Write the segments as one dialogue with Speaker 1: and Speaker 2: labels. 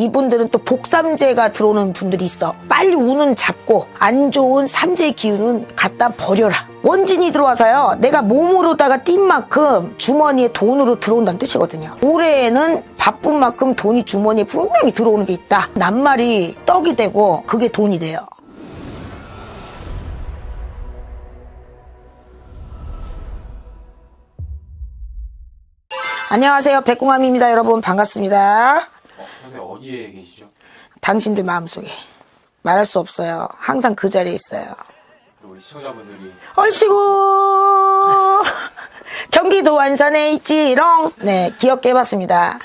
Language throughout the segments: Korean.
Speaker 1: 이분들은 또 복삼재가 들어오는 분들이 있어. 빨리 우는 잡고 안 좋은 삼재 기운은 갖다 버려라. 원진이 들어와서요. 내가 몸으로다가 뛴 만큼 주머니에 돈으로 들어온다는 뜻이거든요. 올해에는 바쁜 만큼 돈이 주머니에 분명히 들어오는 게 있다. 낱말이 떡이 되고 그게 돈이 돼요. 안녕하세요. 백공함입니다. 여러분 반갑습니다.
Speaker 2: 어, 어디에 계시죠?
Speaker 1: 당신들 마음속에 말할 수 없어요. 항상 그 자리에 있어요.
Speaker 2: 우리 시청자분들이
Speaker 1: 얼씨구 경기도 안산에 있지롱. 네, 귀엽게 해봤습니다.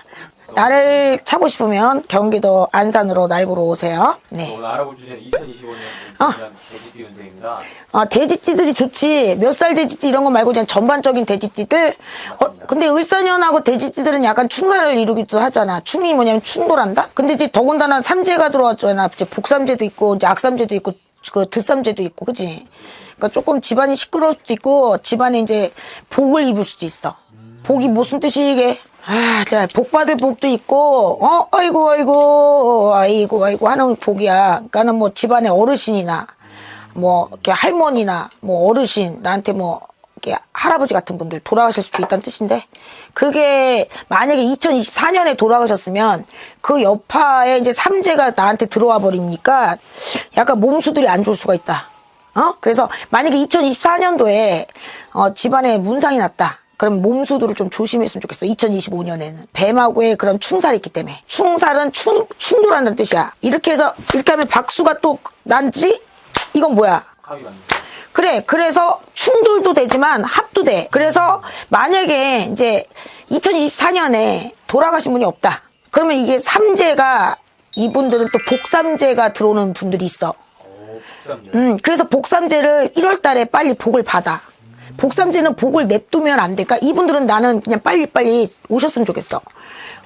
Speaker 1: 나를 찾고 싶으면 경기도 안산으로 날 보러 오세요. 네.
Speaker 2: 오늘 알아볼 주제는 2025년
Speaker 1: 어.
Speaker 2: 울산이란 돼지띠 운세입니다.
Speaker 1: 아, 돼지띠들이 좋지. 몇 살 돼지띠 이런 거 말고 그냥 전반적인 돼지띠들. 어, 근데 을사년하고 돼지띠들은 약간 충사를 이루기도 하잖아. 충이 뭐냐면 충돌한다? 근데 이제 더군다나 삼재가 들어왔잖아. 이제 복삼재도 있고, 이제 악삼재도 있고, 그 들삼재도 있고, 그지? 그러니까 조금 집안이 시끄러울 수도 있고, 집안에 이제 복을 입을 수도 있어. 복이 무슨 뜻이 이게? 아, 자, 복 받을 복도 있고, 어, 아이고, 아이고, 아이고, 아이고 하는 복이야. 그러니까는 뭐 집안의 어르신이나, 뭐 이렇게 할머니나 뭐 어르신 나한테 뭐 이렇게 할아버지 같은 분들 돌아가실 수도 있다는 뜻인데 그게 만약에 2024년에 돌아가셨으면 그 여파에 이제 삼재가 나한테 들어와 버리니까 약간 몸수들이 안 좋을 수가 있다. 어? 그래서 만약에 2024년도에 어, 집안에 문상이 났다. 그럼 몸수들을 좀 조심했으면 좋겠어. 2025년에는 뱀하고의 그런 충살이 있기 때문에 충살은 충 충돌한다는 뜻이야. 이렇게 해서 이렇게 하면 박수가 또 난지 이건 뭐야?
Speaker 2: 합이
Speaker 1: 그래, 그래서 충돌도 되지만 합도 돼. 그래서 만약에 이제 2024년에 돌아가신 분이 없다. 그러면 이게 삼재가 이분들은 또 복삼재가 들어오는 분들이 있어.
Speaker 2: 오, 복삼년.
Speaker 1: 음, 그래서 복삼재를 1월 달에 빨리 복을 받아. 복삼재는 복을 냅두면 안 돼. 그러니까 이분들은 나는 그냥 빨리빨리 오셨으면 좋겠어.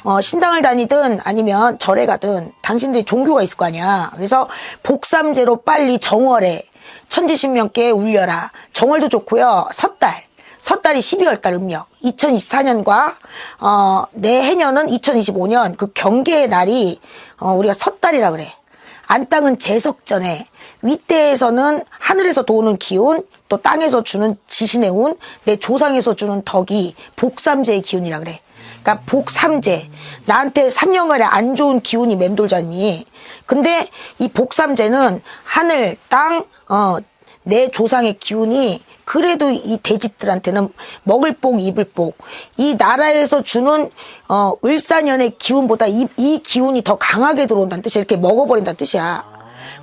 Speaker 1: 어, 신당을 다니든 아니면 절에 가든 당신들이 종교가 있을 거 아니야. 그래서 복삼재로 빨리 정월에 천지신명께 울려라. 정월도 좋고요. 섣달. 섣달이 12월 달 음력. 2024년과 어, 내 해년은 2025년 그 경계의 날이 어, 우리가 섣달이라 그래. 안땅은 제석전에 윗대에서는 하늘에서 도는 기운 또 땅에서 주는 지신의 운 내 조상에서 주는 덕이 복삼재의 기운이라 그래. 그러니까 복삼재 나한테 3년간의 안 좋은 기운이 맴돌잖니. 근데 이 복삼재는 하늘 땅 어 내 조상의 기운이 그래도 이 돼지들한테는 먹을 복 입을 복 이 나라에서 주는 어 을사년의 기운보다 이, 이 기운이 더 강하게 들어온다는 뜻이야 이렇게 먹어버린다는 뜻이야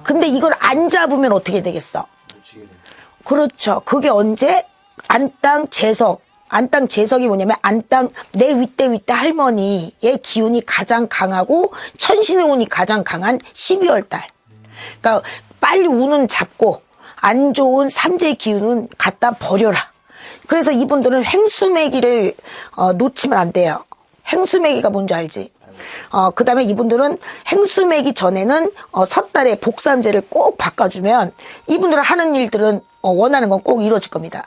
Speaker 1: 근데 이걸 안 잡으면 어떻게 되겠어. 그렇죠 그게 언제 안땅 재석 안땅 재석이 뭐냐면 안땅 내 윗대 윗대 할머니의 기운이 가장 강하고 천신의 운이 가장 강한 12월 달 그러니까 빨리 운은 잡고 안 좋은 삼재 기운은 갖다 버려라. 그래서 이분들은 횡수매기를 어, 놓치면 안 돼요. 횡수매기가 뭔지 알지? 어, 그 다음에 이분들은 행수매기 전에는 어, 섣달에 복삼재를 꼭 바꿔주면 이분들은 하는 일들은 어, 원하는 건 꼭 이루어질 겁니다.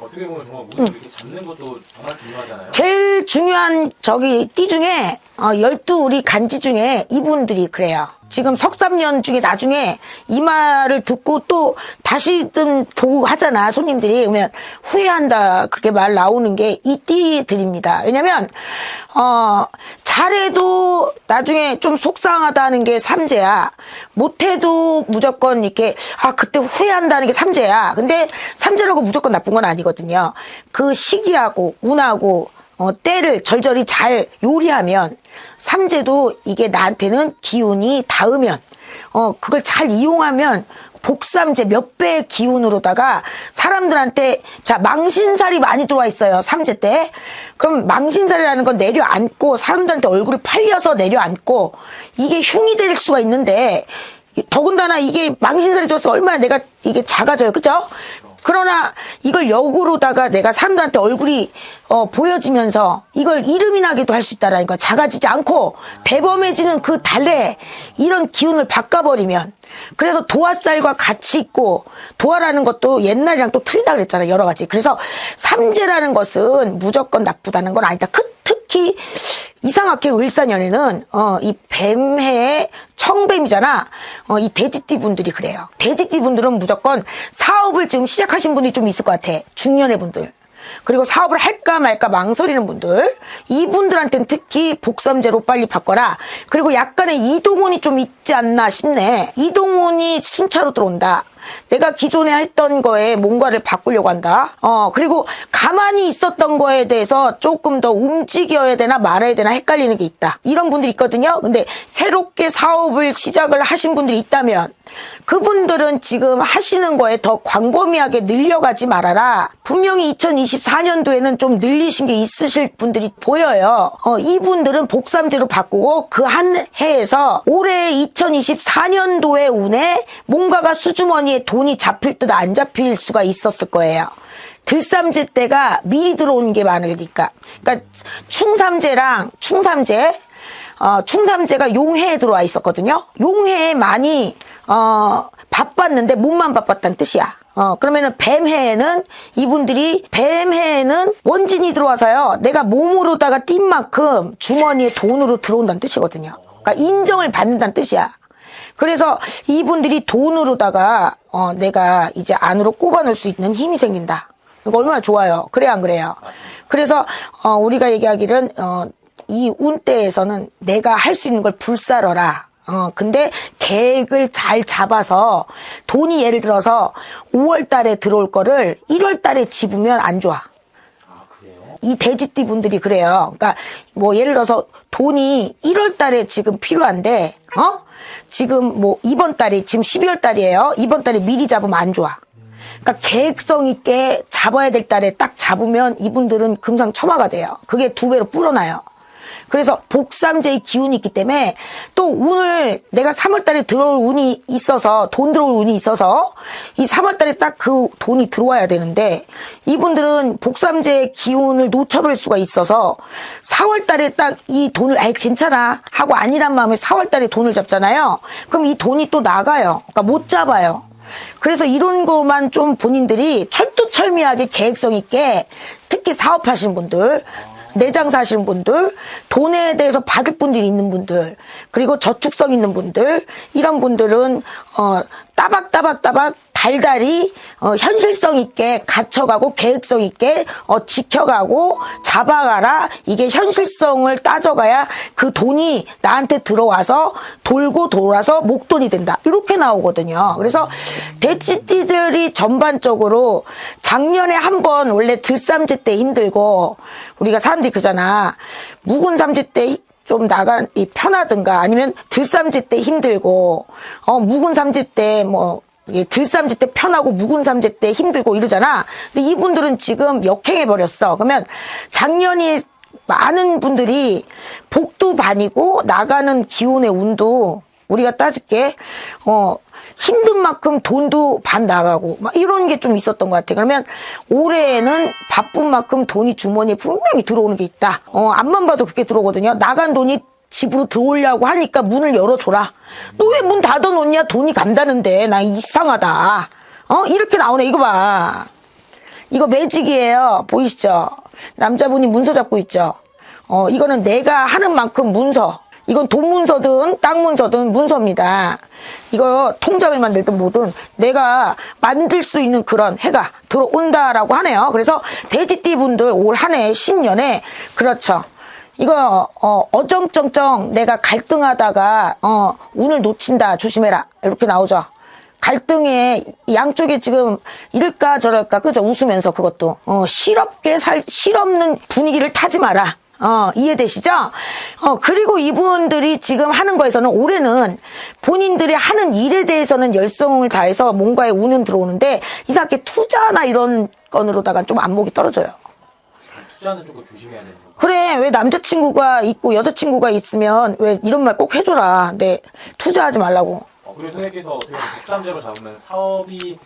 Speaker 2: 어떻게 보면 정말 운을 이렇게 잡는 것도 정말 중요하잖아요.
Speaker 1: 제일 중요한 저기 띠 중에 어, 열두 우리 간지 중에 이분들이 그래요. 지금 석삼년 중에 나중에 이 말을 듣고 또 다시든 보고 하잖아 손님들이 그러면 후회한다 그렇게 말 나오는 게 이 띠들입니다. 왜냐면 어 잘해도 나중에 좀 속상하다는 게 삼재야. 못해도 무조건 이렇게 아 그때 후회한다는 게 삼재야. 근데 삼재라고 무조건 나쁜 건 아니거든요. 그 시기하고 운하고 어, 때를 절절히 잘 요리하면 삼재도 이게 나한테는 기운이 닿으면 어 그걸 잘 이용하면 복삼재 몇 배의 기운으로다가 사람들한테 자 망신살이 많이 들어와 있어요 삼재 때 그럼 망신살이라는 건 내려앉고 사람들한테 얼굴을 팔려서 내려앉고 이게 흉이 될 수가 있는데 더군다나 이게 망신살이 들어서 얼마나 내가 이게 작아져요 그죠? 그러나 이걸 역으로다가 내가 사람들한테 얼굴이 어, 보여지면서 이걸 이름이 나기도 할 수 있다라는 거 작아지지 않고 대범해지는 그 달래 이런 기운을 바꿔버리면 그래서 도화살과 같이 있고 도화라는 것도 옛날이랑 또 틀리다 그랬잖아요. 여러 가지. 그래서 삼재라는 것은 무조건 나쁘다는 건 아니다. 그- 특히 이상하게 을사년에는 어, 이 뱀해의 청뱀이잖아. 어, 이 돼지띠 분들이 그래요. 돼지띠 분들은 무조건 사업을 지금 시작하신 분이 좀 있을 것 같아. 중년의 분들. 그리고 사업을 할까 말까 망설이는 분들 이분들한테는 특히 복삼제로 빨리 바꿔라. 그리고 약간의 이동운이 좀 있지 않나 싶네. 이동운이 순차로 들어온다. 내가 기존에 했던 거에 뭔가를 바꾸려고 한다. 어 그리고 가만히 있었던 거에 대해서 조금 더 움직여야 되나 말아야 되나 헷갈리는 게 있다. 이런 분들이 있거든요. 근데 새롭게 사업을 시작을 하신 분들이 있다면 그분들은 지금 하시는 거에 더 광범위하게 늘려가지 말아라. 분명히 2024년도에는 좀 늘리신 게 있으실 분들이 보여요. 어, 이분들은 복삼제로 바꾸고 그 한 해에서 올해 2024년도의 운에 뭔가가 수주머니에 돈이 잡힐 듯 안 잡힐 수가 있었을 거예요. 들삼제 때가 미리 들어온 게 많으니까. 그러니까 충삼제랑 충삼제 어, 충삼제가 용해에 들어와 있었거든요. 용해에 많이 어, 바빴는데 몸만 바빴다는 뜻이야. 어, 그러면은 뱀해에는 이분들이 뱀해에는 원진이 들어와서요. 내가 몸으로다가 뛴 만큼 주머니에 돈으로 들어온다는 뜻이거든요. 그러니까 인정을 받는다는 뜻이야. 그래서 이분들이 돈으로다가 어, 내가 이제 안으로 꼽아놓을 수 있는 힘이 생긴다. 이거 얼마나 좋아요. 그래 안 그래요? 그래서 어, 우리가 얘기하기는 어, 이 운때에서는 내가 할 수 있는 걸 불사러라. 어, 근데 계획을 잘 잡아서 돈이 예를 들어서 5월 달에 들어올 거를 1월 달에 집으면 안 좋아.
Speaker 2: 아 그래요?
Speaker 1: 이 돼지띠 분들이 그래요. 그러니까 뭐 예를 들어서 돈이 1월 달에 지금 필요한데, 어? 지금 뭐 이번 달이 지금 12월 달이에요. 이번 달에 미리 잡으면 안 좋아. 그러니까 계획성 있게 잡아야 될 달에 딱 잡으면 이분들은 금상첨화가 돼요. 그게 두 배로 불어나요. 그래서 복삼제의 기운이 있기 때문에 또 운을 내가 3월 달에 들어올 운이 있어서 돈 들어올 운이 있어서 이 3월 달에 딱 그 돈이 들어와야 되는데 이분들은 복삼제의 기운을 놓쳐버릴 수가 있어서 4월 달에 딱 이 돈을 아이 괜찮아 하고 아니란 마음에 4월 달에 돈을 잡잖아요. 그럼 이 돈이 또 나가요. 그러니까 못 잡아요. 그래서 이런 거만 좀 본인들이 철두철미하게 계획성 있게 특히 사업하시는 분들 내장사 하시는 분들, 돈에 대해서 받을 분들이 있는 분들, 그리고 저축성 있는 분들, 이런 분들은, 어, 따박따박따박 달달이, 어, 현실성 있게 갇혀가고 계획성 있게, 어, 지켜가고 잡아가라. 이게 현실성을 따져가야 그 돈이 나한테 들어와서 돌고 돌아서 목돈이 된다. 이렇게 나오거든요. 그래서 돼지띠들이 전반적으로 작년에 한 번 원래 들삼재 때 힘들고 우리가 사람들이 그잖아. 묵은 삼재 때좀 나가 이 편하든가 아니면 들삼재 때 힘들고 어 묵은 삼재 때뭐 예, 들삼재 때 편하고 묵은 삼재 때 힘들고 이러잖아. 근데 이분들은 지금 역행해 버렸어. 그러면 작년이 많은 분들이 복도 반이고 나가는 기운의 운도 우리가 따질게 어 힘든 만큼 돈도 반 나가고 막 이런 게 좀 있었던 것 같아. 그러면 올해에는 바쁜 만큼 돈이 주머니에 분명히 들어오는 게 있다. 어 앞만 봐도 그렇게 들어오거든요. 나간 돈이 집으로 들어오려고 하니까 문을 열어줘라. 너 왜 문 닫아놓냐? 돈이 간다는데 나 이상하다. 어 이렇게 나오네. 이거 봐. 이거 매직이에요. 보이시죠? 남자분이 문서 잡고 있죠? 어, 이거는 내가 하는 만큼 문서. 이건 돈 문서든 땅 문서든 문서입니다. 이거 통장을 만들든 뭐든 내가 만들 수 있는 그런 해가 들어온다라고 하네요. 그래서 돼지띠 분들 올 한해 신년에 그렇죠. 이거 어 어정쩡쩡 내가 갈등하다가 어 운을 놓친다 조심해라 이렇게 나오죠. 갈등에 양쪽에 지금 이럴까 저럴까 그죠 웃으면서 그것도 어 실없게 살 실없는 분위기를 타지 마라. 어, 이해되시죠? 어, 그리고 이분들이 지금 하는 거에서는 올해는 본인들이 하는 일에 대해서는 열성을 다해서 뭔가에 운은 들어오는데 이상하게 투자나 이런 건으로다가 좀 안목이 떨어져요.
Speaker 2: 투자는 조금 조심해야 되는 거.
Speaker 1: 그래, 왜 남자친구가 있고 여자친구가 있으면 왜 이런 말 꼭 해줘라. 내 투자하지 말라고.
Speaker 2: 어, 그리고 선생님께서 어떻게 보면 백삼제로 잡으면 사업이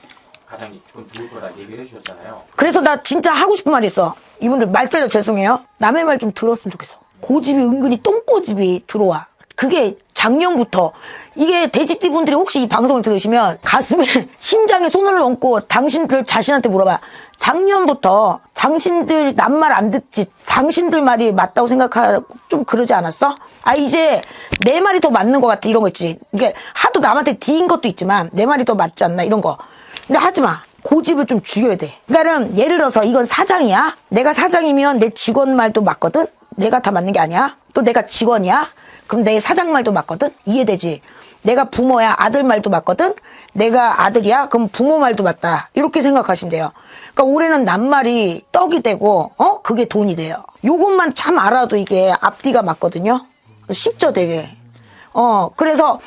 Speaker 2: 가장 좀 좋을 거다 얘기를 해주셨잖아요.
Speaker 1: 그래서 나 진짜 하고 싶은 말 있어. 이분들 말 잘려 죄송해요. 남의 말 좀 들었으면 좋겠어. 고집이 은근히 똥고집이 들어와. 그게 작년부터 이게 돼지띠 분들이 혹시 이 방송을 들으시면 가슴에 심장에 손을 얹고 당신들 자신한테 물어봐. 작년부터 당신들 남 말 안 듣지. 당신들 말이 맞다고 생각하고 좀 그러지 않았어? 아 이제 내 말이 더 맞는 것 같아 이런 거 있지. 이게 하도 남한테 뒤인 것도 있지만 내 말이 더 맞지 않나 이런 거. 근데 하지 마. 고집을 좀 죽여야 돼. 그러니까는 예를 들어서 이건 사장이야. 내가 사장이면 내 직원 말도 맞거든. 내가 다 맞는 게 아니야. 또 내가 직원이야. 그럼 내 사장 말도 맞거든. 이해되지? 내가 부모야. 아들 말도 맞거든. 내가 아들이야. 그럼 부모 말도 맞다. 이렇게 생각하시면 돼요. 그러니까 올해는 낱말이 떡이 되고 어 그게 돈이 돼요. 요것만 참 알아도 이게 앞뒤가 맞거든요. 쉽죠, 되게. 어, 그래서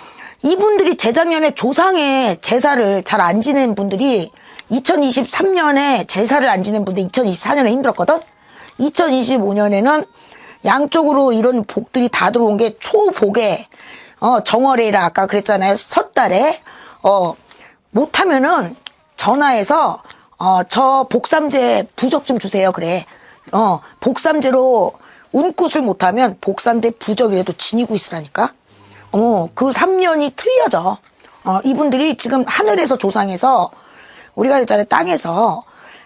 Speaker 1: 이분들이 재작년에 조상의 제사를 잘 안 지낸 분들이 2023년에 제사를 안 지낸 분들 2024년에 힘들었거든? 2025년에는 양쪽으로 이런 복들이 다 들어온 게 초복에, 어, 정월이라 아까 그랬잖아요. 섣달에, 어, 못하면은 전화해서, 어, 저 복삼제 부적 좀 주세요. 그래. 어, 복삼제로 운굿을 못하면 복삼제 부적이라도 지니고 있으라니까. 어, 그 3년이 틀려져. 어, 이분들이 지금 하늘에서 조상해서 우리가 그랬잖아요. 땅에서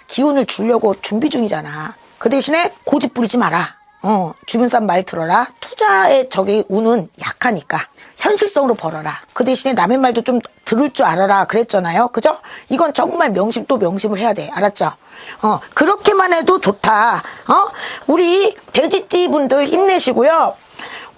Speaker 1: 기운을 주려고 준비 중이잖아. 그 대신에 고집 부리지 마라. 어, 주변 사람 말 들어라. 투자의 저기 운은 약하니까. 현실성으로 벌어라. 그 대신에 남의 말도 좀 들을 줄 알아라. 그랬잖아요. 그죠? 이건 정말 명심 또 명심을 해야 돼. 알았죠? 어, 그렇게만 해도 좋다. 어? 우리 돼지띠 분들 힘내시고요.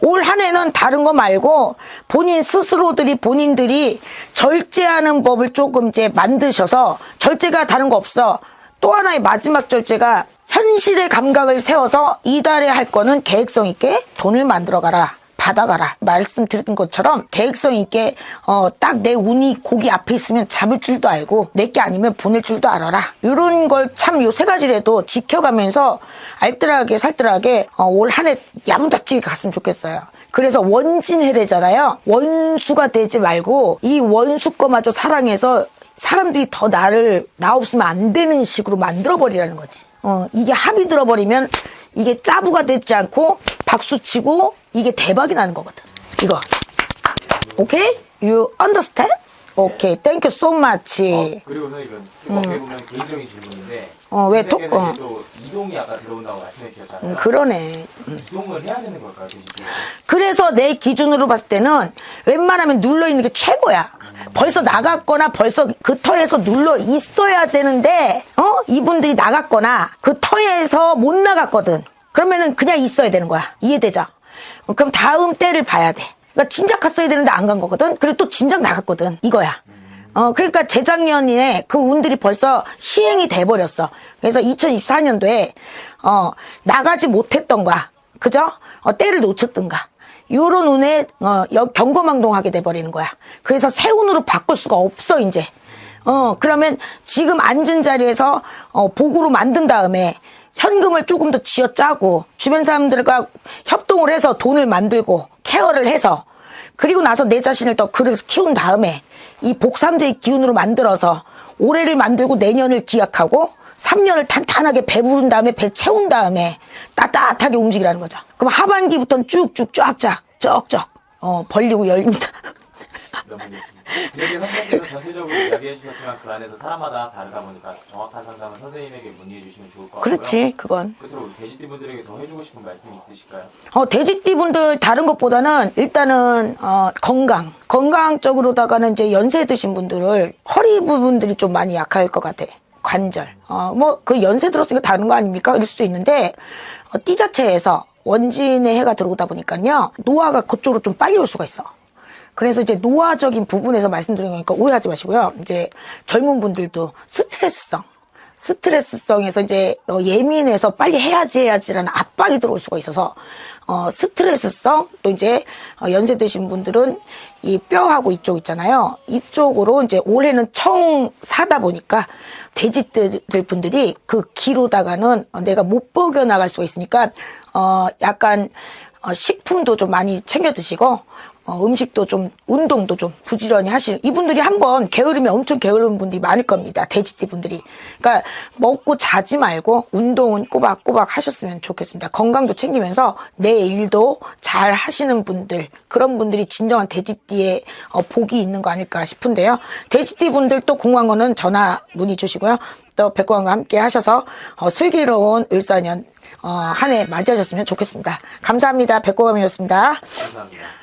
Speaker 1: 올 한 해는 다른 거 말고 본인 스스로들이 본인들이 절제하는 법을 조금 이제 만드셔서 절제가 다른 거 없어. 또 하나의 마지막 절제가 현실의 감각을 세워서 이달에 할 거는 계획성 있게 돈을 만들어 가라. 받아가라. 말씀드린 것처럼 계획성 있게 어, 딱 내 운이 고기 앞에 있으면 잡을 줄도 알고 내게 아니면 보낼 줄도 알아라. 이런 걸 참 요 세 가지라도 지켜가면서 알뜰하게 살뜰하게 어, 올 한 해 야무닥지게 갔으면 좋겠어요. 그래서 원진해 되잖아요. 원수가 되지 말고 이 원수 거마저 사랑해서 사람들이 더 나를 나 없으면 안 되는 식으로 만들어 버리라는 거지. 어, 이게 합이 들어버리면 이게 짜부가 되지 않고 박수 치고 이게 대박이 나는 거거든. 이거. 오케이? You understand? 오케이. So much.
Speaker 2: 어, 그리고 선생님 이건 어떻게 보면 개인적인 질문인데
Speaker 1: 어, 왜 톡- 어.
Speaker 2: 또 이동이 아까 들어온다고 말씀해 주셨잖아요.
Speaker 1: 음, 그러네.
Speaker 2: 이동을 해야 되는 걸까요?
Speaker 1: 그래서 내 기준으로 봤을 때는 웬만하면 눌러 있는 게 최고야. 벌써 나갔거나 벌써 그 터에서 눌러 있어야 되는데, 어? 이분들이 나갔거나 그 터에서 못 나갔거든. 그러면은 그냥 있어야 되는 거야. 이해되죠? 어, 그럼 다음 때를 봐야 돼. 그러니까 진작 갔어야 되는데 안 간 거거든. 그리고 또 진작 나갔거든. 이거야. 어, 그러니까 재작년에 그 운들이 벌써 시행이 돼버렸어. 그래서 2024년도에, 어, 나가지 못했던 거야. 그죠? 어, 때를 놓쳤던가. 요런 운에, 어, 여- 경거망동하게 돼버리는 거야. 그래서 새 운으로 바꿀 수가 없어, 이제. 어, 그러면 지금 앉은 자리에서, 어, 복으로 만든 다음에 현금을 조금 더 쥐어 짜고 주변 사람들과 협동을 해서 돈을 만들고 케어를 해서 그리고 나서 내 자신을 더 그릇 키운 다음에 이 복삼제의 기운으로 만들어서 올해를 만들고 내년을 기약하고 3년을 탄탄하게 배부른 다음에 배 채운 다음에 따뜻하게 움직이라는 거죠. 그럼 하반기부터는 쭉쭉 쫙쫙 쩍쩍 어, 벌리고 열립니다.
Speaker 2: 너무 좋습니다. 이렇게 선생님께서 전체적으로 이야기해 주셨지만 그 안에서 사람마다 다르다 보니까 정확한 상담은 선생님에게 문의해 주시면 좋을 것 같고요.
Speaker 1: 그렇지, 그건.
Speaker 2: 끝으로 우리 돼지띠 분들에게 더 해주고 싶은 말씀 있으실까요?
Speaker 1: 어, 돼지띠 분들 다른 것보다는 일단은 어, 건강 건강적으로다가는 이제 연세 드신 분들을 허리 부분들이 좀 많이 약할 것 같아 관절 어 뭐 그 연세 들었으니까 다른 거 아닙니까 이럴 수도 있는데 어, 띠 자체에서 원진의 해가 들어오다 보니까요 노화가 그쪽으로 좀 빨리 올 수가 있어 그래서 이제 노화적인 부분에서 말씀드린 거니까 오해하지 마시고요 이제 젊은 분들도 스트레스성 스트레스성에서 이제 어, 예민해서 빨리 해야지 해야지라는 압박이 들어올 수가 있어서 어, 스트레스성 또 이제 어, 연세 드신 분들은 이 뼈하고 이쪽 있잖아요. 이쪽으로 이제 올해는 청 사다 보니까 돼지들 분들이 그 기로다가는 어, 내가 못 벗겨 나갈 수가 있으니까 어 약간 어, 식품도 좀 많이 챙겨 드시고 어, 음식도 좀 운동도 좀 부지런히 하시는 이분들이 한번 게으르면 엄청 게으른 분들이 많을 겁니다. 돼지띠 분들이. 그러니까 먹고 자지 말고 운동은 꼬박꼬박 하셨으면 좋겠습니다. 건강도 챙기면서 내 일도 잘 하시는 분들 그런 분들이 진정한 돼지띠의 어, 복이 있는 거 아닐까 싶은데요. 돼지띠 분들 또 궁금한 거는 전화 문의 주시고요. 또 백광과 함께 하셔서 어, 슬기로운 을사년 어, 한 해 맞이하셨으면 좋겠습니다. 감사합니다. 백광이었습니다.
Speaker 2: 감사합니다.